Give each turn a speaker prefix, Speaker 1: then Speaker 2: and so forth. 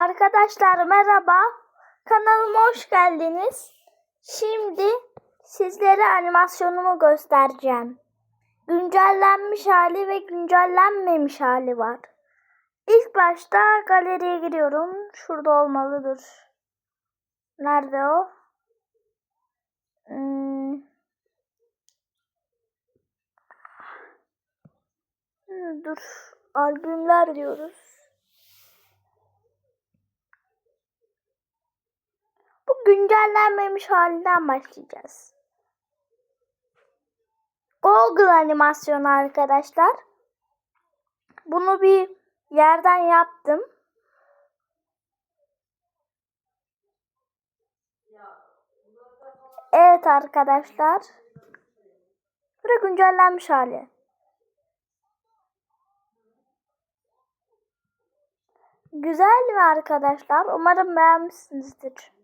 Speaker 1: Arkadaşlar merhaba. Kanalıma hoş geldiniz. Şimdi sizlere animasyonumu göstereceğim. Güncellenmiş hali ve güncellenmemiş hali var. İlk başta galeriye giriyorum. Şurada olmalıdır. Nerede o? Hmm. Hmm, Dur. Albümler diyoruz. Bu güncellenmemiş halinden başlayacağız. Google animasyonu arkadaşlar. Bunu bir yerden yaptım. Evet arkadaşlar. Burası güncellenmiş hali. Güzel mi arkadaşlar? Umarım beğenmişsinizdir.